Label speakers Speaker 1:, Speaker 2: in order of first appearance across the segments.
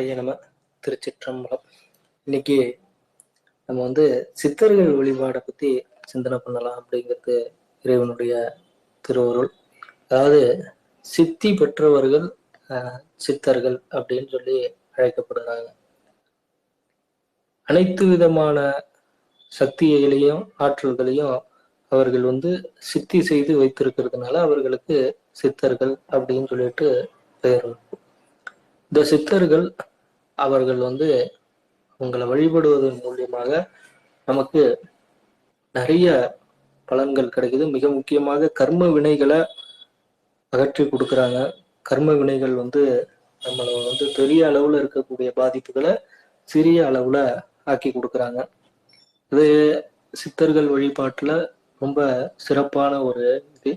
Speaker 1: சிவாய நம திருச்சிற்றம்பலம். இன்னைக்கு நம்ம வந்து சித்தர்கள் வழிபாடை பத்தி சிந்தனை பண்ணலாம் அப்படிங்கிறது இறைவனுடைய திருவருள். அதாவது சித்தி பெற்றவர்கள் சித்தர்கள் அப்படின்னு சொல்லி அழைக்கப்படுறாங்க. அனைத்து விதமான சக்திகளையும் ஆற்றல்களையும் அவர்கள் வந்து சித்தி செய்து வைத்திருக்கிறதுனால அவர்களுக்கு சித்தர்கள் அப்படின்னு சொல்லிட்டு பெயர் இந்த சித்தர்கள் அவர்கள் வந்து உங்களை வழிபடுவதன் மூலியமாக நமக்கு நிறைய பலன்கள் கிடைக்குது. மிக முக்கியமாக கர்ம வினைகளை அகற்றி கொடுக்குறாங்க. கர்ம வினைகள் வந்து நம்மளை வந்து பெரிய அளவுல இருக்கக்கூடிய பாதிப்புகளை சிறிய அளவுல ஆக்கி கொடுக்குறாங்க. இது சித்தர்கள் வழிபாட்டுல ரொம்ப சிறப்பான ஒரு இது.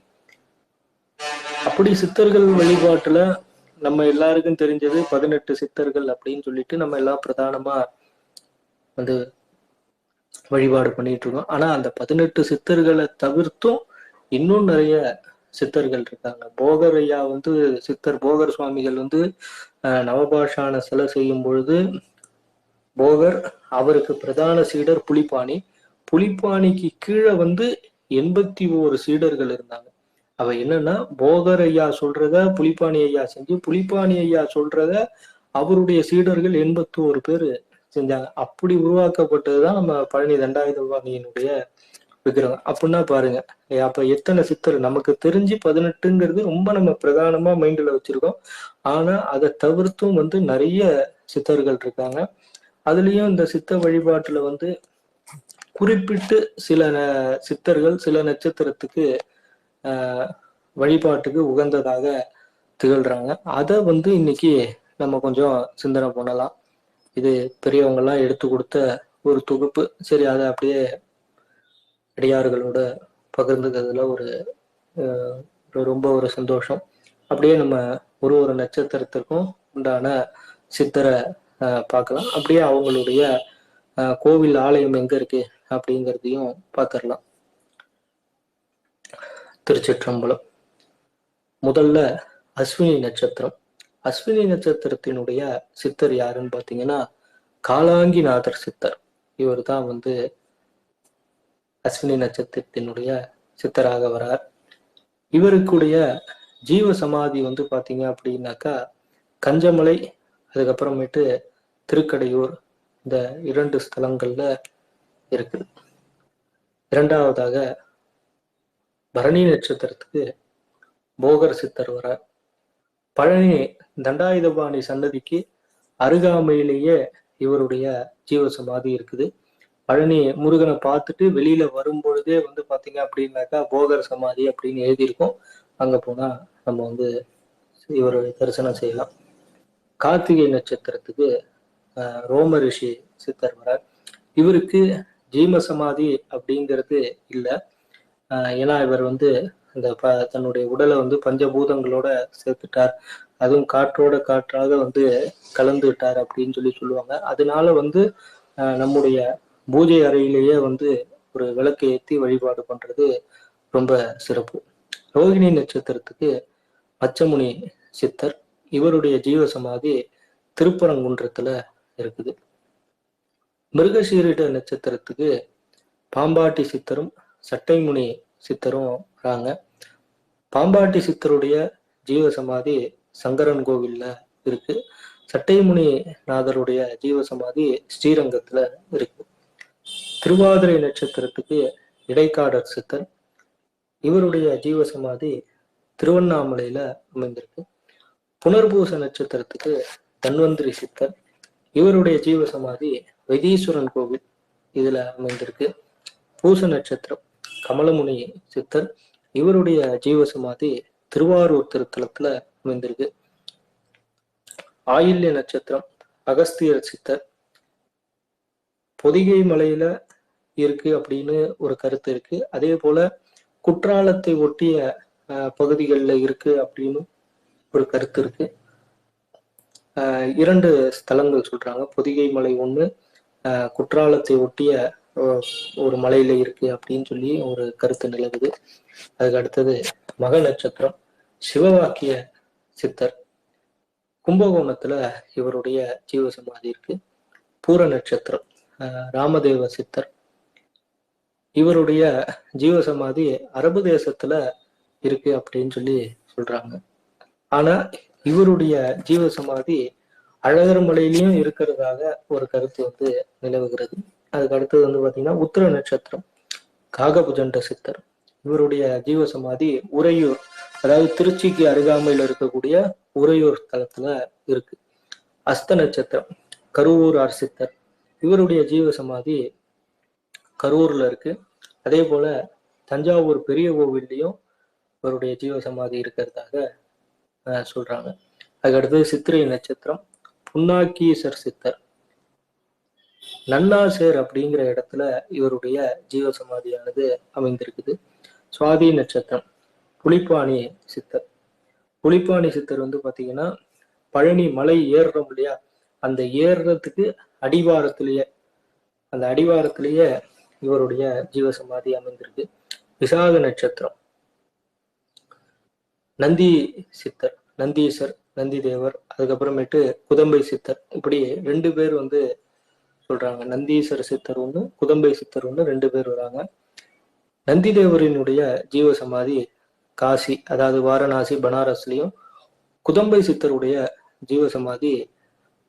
Speaker 1: அப்படி சித்தர்கள் வழிபாட்டுல நம்ம எல்லாருக்கும் தெரிஞ்சது பதினெட்டு சித்தர்கள் அப்படின்னு சொல்லிட்டு நம்ம எல்லாம் பிரதானமா வந்து வழிபாடு பண்ணிட்டு இருக்கோம். ஆனா அந்த பதினெட்டு சித்தர்களை தவிர்த்தும் இன்னும் நிறைய சித்தர்கள் இருக்காங்க. போகர் ஐயா வந்து சித்தர் போகர் சுவாமிகள் வந்து நவபாஷான சிலை செய்யும் பொழுது போகர் அவருக்கு பிரதான சீடர் புலிப்பாணி. புலிப்பாணிக்கு கீழே வந்து எண்பத்தி ஓரு சீடர்கள் இருந்தாங்க. அவ என்னன்னா போகர் ஐயா சொல்றத புலிப்பாணி ஐயா செஞ்சு புலிப்பாணி ஐயா சொல்றத அவருடைய சீடர்கள் எண்பத்தி ஒரு பேர் செஞ்சாங்க. அப்படி உருவாக்கப்பட்டதுதான் நம்ம பழனி தண்டாயுதபாணியினுடைய விக்கிரகம். அப்படின்னா பாருங்க அப்ப எத்தனை சித்தர்? நமக்கு தெரிஞ்சு பதினெட்டுங்கிறது ரொம்ப நம்ம பிரதானமா மைண்ட்ல வச்சிருக்கோம். ஆனா அதை தவிர்த்தும் வந்து நிறைய சித்தர்கள் இருக்காங்க. அதுலயும் இந்த சித்த வழிபாட்டுல வந்து குறிப்பிட்டு சில ந- சித்தர்கள் சில நட்சத்திரத்துக்கு வழிபாட்டுக்கு உகந்ததாக திகழ்றாங்க. அதை வந்து இன்னைக்கு நம்ம கொஞ்சம் சிந்தனை பண்ணலாம். இது பெரியவங்கெல்லாம் எடுத்து கொடுத்த ஒரு தொகுப்பு. சரி அதை அப்படியே அடியார்களோட பகிர்ந்துக்கிறதுல ஒரு ரொம்ப ஒரு சந்தோஷம். அப்படியே நம்ம ஒரு ஒரு நட்சத்திரத்திற்கும் உண்டான சித்தரை பார்க்கலாம். அப்படியே அவங்களுடைய கோவில் ஆலயம் எங்க இருக்கு அப்படிங்கிறதையும் பார்த்துடலாம். திருச்சிற்றம்பலம். முதல்ல அஸ்வினி நட்சத்திரம். அஸ்வினி நட்சத்திரத்தினுடைய சித்தர் யாருன்னு பார்த்தீங்கன்னா காலாங்கிநாதர் சித்தர். இவர் தான் வந்து அஸ்வினி நட்சத்திரத்தினுடைய சித்தராக வரார். இவருக்குடைய ஜீவ சமாதி வந்து பார்த்தீங்க அப்படின்னாக்கா கஞ்சமலை அதுக்கப்புறமேட்டு திருக்கடையூர் இந்த இரண்டு ஸ்தலங்கள்ல இருக்குது இரண்டாவதாக பரணி நட்சத்திரத்துக்கு போகர் சித்தர் வரார். பழனி தண்டாயுதபாணி சன்னதிக்கு அருகாமையிலேயே இவருடைய ஜீவ சமாதி இருக்குது. பழனி முருகனை பார்த்துட்டு வெளியில வரும்பொழுதே வந்து பாத்தீங்க அப்படின்னாக்கா போகர் சமாதி அப்படின்னு எழுதியிருக்கோம். அங்க போனா நம்ம வந்து இவர் தரிசனம் செய்யலாம். கார்த்திகை நட்சத்திரத்துக்கு ரோம ரிஷி சித்தர் வரார். இவருக்கு ஜீம சமாதி அப்படிங்கிறது இல்லை. ஏன்னா இவர் வந்து அந்த ப தன்னுடைய உடலை வந்து பஞ்சபூதங்களோட சேர்த்துட்டார். அதுவும் காற்றோட காற்றாக வந்து கலந்துட்டார் அப்படின்னு சொல்லி சொல்லுவாங்க. அதனால வந்து நம்முடைய பூஜை அறையிலேயே வந்து ஒரு விளக்கு ஏற்றி வழிபாடு பண்றது ரொம்ப சிறப்பு. ரோகிணி நட்சத்திரத்துக்கு பச்சமுனி சித்தர் இவருடைய ஜீவ சமாதி திருப்பரங்குன்றத்துல இருக்குது. மிருகசீரிட நட்சத்திரத்துக்கு பாம்பாட்டி சித்தரும் சட்டைமுனி சித்தரும் வராங்க. பாம்பாட்டி சித்தருடைய ஜீவ சமாதி சங்கரன் கோவில்ல இருக்கு. சட்டைமுனி நாதருடைய ஜீவ சமாதி ஸ்ரீரங்கத்துல இருக்கு. திருவாதிரை நட்சத்திரத்துக்கு இடைக்காடர் சித்தர். இவருடைய ஜீவ சமாதி திருவண்ணாமலையில அமைந்திருக்கு. புனர்பூச நட்சத்திரத்துக்கு தன்வந்திரி சித்தர். இவருடைய ஜீவ சமாதி வைத்தீஸ்வரன் கோவில் இதுல அமைந்திருக்கு. பூச நட்சத்திரம். கமலமுனி சித்தர் இவருடைய ஜீவசமாதி திருவாரூர் திருத்தலத்துல அமைந்திருக்கு. ஆயில்ய நட்சத்திரம் அகஸ்தியர் சித்தர். பொதிகை மலையில இருக்கு அப்படின்னு ஒரு கருத்து இருக்கு. அதே போல குற்றாலத்தை ஒட்டிய பகுதிகளில் இருக்கு அப்படின்னு ஒரு கருத்து இருக்கு. ஆஹ் இரண்டு ஸ்தலங்கள் சொல்றாங்க. பொதிகை மலை ஒண்ணு ஆஹ் குற்றாலத்தை ஒட்டிய ஒரு மலையில இருக்கு அப்படின்னு சொல்லி ஒரு கருத்து நிலவுது. அதுக்கு அடுத்தது மக நட்சத்திரம். சிவவாக்கிய சித்தர். கும்பகோணத்துல இவருடைய ஜீவ சமாதி இருக்கு. பூர நட்சத்திரம். ராமதேவ சித்தர். இவருடைய ஜீவ சமாதி அரபு தேசத்துல இருக்கு அப்படின்னு சொல்லி சொல்றாங்க. ஆனா இவருடைய ஜீவ சமாதி அழகர் மலையிலயும் இருக்கிறதாக ஒரு கருத்து வந்து நிலவுகிறது. அதுக்கு அடுத்தது வந்து பாத்தீங்கன்னா உத்திர நட்சத்திரம் காகபுஜண்ட சித்தர் இவருடைய ஜீவ சமாதி உறையூர் அதாவது திருச்சிக்கு அருகாமையில் இருக்கக்கூடிய உறையூர் தலத்துல இருக்கு. அஸ்த நட்சத்திரம் கருவூர் ஆர் சித்தர் இவருடைய ஜீவ சமாதி கரூர்ல இருக்கு. அதே போல தஞ்சாவூர் பெரிய கோவில்லையும் இவருடைய ஜீவ சமாதி இருக்கிறதாக அஹ், சொல்றாங்க. அதுக்கடுத்தது சித்திரை நட்சத்திரம் புன்னாக்கீசர் சித்தர். நன்னாசேர் அப்படிங்கிற இடத்துல இவருடைய ஜீவ சமாதியானது அமைந்திருக்குது. சுவாதி நட்சத்திரம் புலிப்பாணி சித்தர். புலிப்பாணி சித்தர் வந்து பாத்தீங்கன்னா பழனி மலை ஏறுறோம் இல்லையா? அந்த ஏறுறதுக்கு அடிவாரத்திலேயே அந்த அடிவாரத்திலேயே இவருடைய ஜீவ சமாதி அமைந்திருக்கு. விசாக நட்சத்திரம். நந்தி சித்தர் நந்தீசர் நந்தி தேவர் அதுக்கப்புறமேட்டு குதம்பை சித்தர். இப்படி ரெண்டு பேர் வந்து சொல்றாங்க. நந்தீஸ்வர சித்தர் ஒன்று குதம்பை சித்தர் ஒன்று ரெண்டு பேர் வராங்க. நந்தி தேவரினுடைய ஜீவ சமாதி காசி அதாவது வாரணாசி பனாரஸ்லயும் குதம்பை சித்தருடைய ஜீவ சமாதி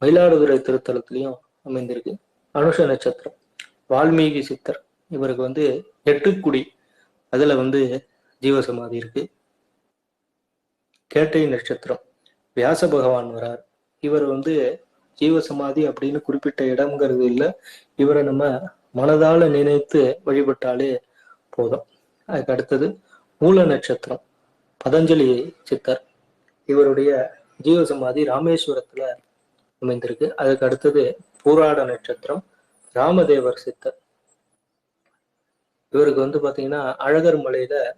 Speaker 1: மயிலாடுதுறை திருத்தலத்திலையும் அமைந்திருக்கு. அனுஷ நட்சத்திரம். வால்மீகி சித்தர். இவருக்கு வந்து எட்டுக்குடி அதுல வந்து ஜீவசமாதி இருக்கு. கேட்டை நட்சத்திரம். வியாச பகவான் வரார். இவர் வந்து ஜீவ சமாதி அப்படின்னு குறிப்பிட்ட இடம்ங்கிறது இல்லை. இவரை நம்ம மனதால நினைத்து வழிபட்டாலே போதும். அதுக்கு அடுத்தது மூல நட்சத்திரம். பதஞ்சலி சித்தர். இவருடைய ஜீவ சமாதி ராமேஸ்வரத்துல அமைந்திருக்கு. அதுக்கு அடுத்தது பூராட நட்சத்திரம். ராமதேவர் சித்தர். இவருக்கு வந்து பாத்தீங்கன்னா அழகர் மலையில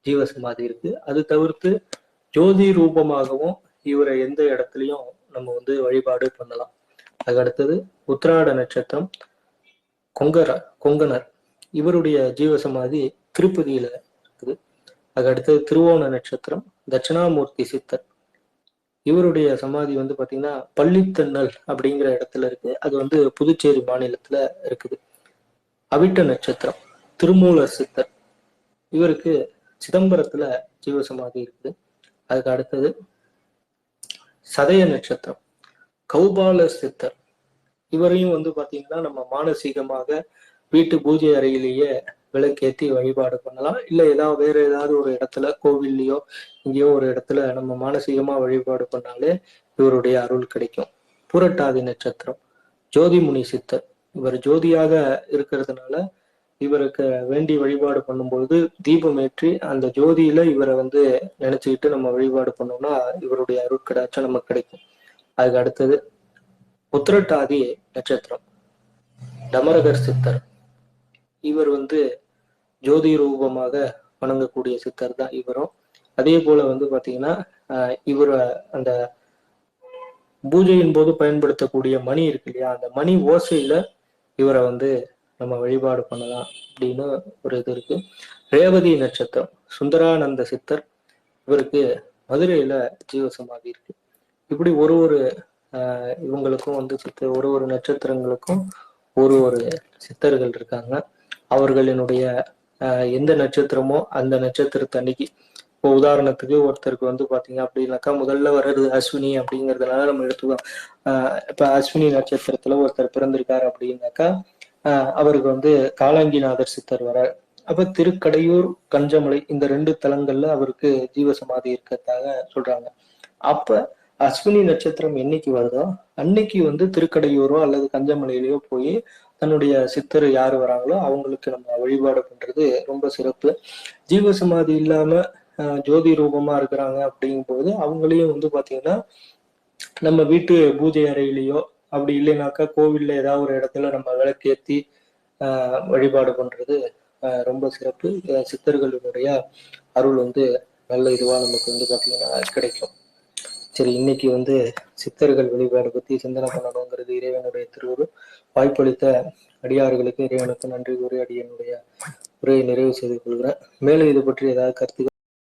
Speaker 1: ஜீவ சமாதி இருக்கு. அது தவிர்த்து ஜோதி ரூபமாகவும் இவரை எந்த இடத்துலயும் நம்ம வந்து வழிபாடு பண்ணலாம். அதுக்கு அடுத்தது உத்திராட நட்சத்திரம் கொங்கர கொங்கனர். இவருடைய ஜீவசமாதி திருப்பதியில இருக்குது. அதுக்கு அடுத்தது திருவோண நட்சத்திரம் தட்சிணாமூர்த்தி சித்தர். இவருடைய சமாதி வந்து பாத்தீங்கன்னா பள்ளித்தன்னல் அப்படிங்கிற இடத்துல இருக்கு. அது வந்து புதுச்சேரி மாநிலத்துல இருக்குது. அவிட்ட நட்சத்திரம் திருமூலர் சித்தர். இவருக்கு சிதம்பரத்துல ஜீவசமாதி இருக்குது. அதுக்கு அடுத்தது சதய நட்சத்திரம் கௌபால சித்தர். இவரையும் வந்து பாத்தீங்கன்னா நம்ம மானசீகமாக வீட்டு பூஜை அறையிலேயே விளக்கேத்தி வழிபாடு பண்ணலாம். இல்ல ஏதாவது வேற ஏதாவது ஒரு இடத்துல கோவில்லையோ இங்கேயோ ஒரு இடத்துல நம்ம மானசீகமா வழிபாடு பண்ணாலே இவருடைய அருள் கிடைக்கும். புரட்டாதி நட்சத்திரம் ஜோதிமுனி சித்தர். இவர் ஜோதியாக இருக்கிறதுனால இவருக்கு வேண்டி வழிபாடு பண்ணும்போது தீபம் ஏற்றி அந்த ஜோதியில இவரை வந்து நினைச்சுக்கிட்டு நம்ம வழிபாடு பண்ணோம்னா இவருடைய அருட்கடாச்சும் நமக்கு கிடைக்கும். அதுக்கு அடுத்தது உத்திரட்டாதி நட்சத்திரம். டமரகர் சித்தர். இவர் வந்து ஜோதி ரூபமாக வணங்கக்கூடிய சித்தர் தான் இவரும். அதே போல வந்து பாத்தீங்கன்னா ஆஹ் இவர் அந்த பூஜையின் போது பயன்படுத்தக்கூடிய மணி இருக்கு இல்லையா? அந்த மணி ஓசையில இவரை வந்து நம்ம வழிபாடு பண்ணலாம் அப்படின்னு ஒரு இது இருக்கு. ரேவதி நட்சத்திரம் சுந்தரானந்த சித்தர் இவருக்கு மதுரையில ஜீவசமாதி இருக்கு. இப்படி ஒரு ஒரு ஆஹ் இவங்களுக்கும் வந்து சித்த ஒரு ஒரு நட்சத்திரங்களுக்கும் ஒரு ஒரு சித்தர்கள் இருக்காங்க. அவர்களினுடைய எந்த நட்சத்திரமோ அந்த நட்சத்திரத்தன்னைக்கு இப்போ உதாரணத்துக்கு ஒருத்தருக்கு வந்து பாத்தீங்க அப்படின்னாக்கா முதல்ல வர்றது அஸ்வினி அப்படிங்கறதுனால நம்ம எடுத்துக்கலாம் ஆஹ் இப்ப அஸ்வினி நட்சத்திரத்துல ஒருத்தர் பிறந்திருக்காரு அப்படின்னாக்கா அவருக்கு வந்து காலாங்கிநாதர் சித்தர் வர அப்ப திருக்கடையூர் கஞ்சமலை இந்த ரெண்டு தலங்கள்ல அவருக்கு ஜீவசமாதி இருக்கிறதாக சொல்றாங்க. அப்ப அஸ்வினி நட்சத்திரம் என்னைக்கு வருதோ அன்னைக்கு வந்து திருக்கடையூரோ அல்லது கஞ்சமலையிலயோ போய் தன்னுடைய சித்தர் யார் வராங்களோ அவங்களுக்கு நம்ம வழிபாடு பண்றது ரொம்ப சிறப்பு. ஜீவசமாதி இல்லாம ஆஹ் ஜோதி ரூபமா இருக்கிறாங்க அப்படிங்கும்போது அவங்களையும் வந்து பாத்தீங்கன்னா நம்ம வீட்டு பூஜை அறையிலேயோ அப்படி இல்லைனாக்கா கோவில்ல ஏதாவது ஒரு இடத்துல நம்ம விளக்கேத்தி ஆஹ் வழிபாடு பண்றது ரொம்ப சிறப்பு. சித்தர்களினுடைய சித்தர்களுடைய அருள் வந்து நல்ல இதுவா நமக்கு வந்து பாத்தீங்கன்னா கிடைக்கும். சரி இன்னைக்கு வந்து சித்தர்கள் வழிபாடு பத்தி சிந்தனை பண்ணணுங்கிறது இறைவனுடைய திருவுரு. வாய்ப்பளித்த அடியார்களுக்கு இறைவனுக்கு நன்றி கூறி அடியனுடைய உரையை நிறைவு செய்து கொள்கிறேன். மேலும் இது பற்றி ஏதாவது கருத்துக்கள்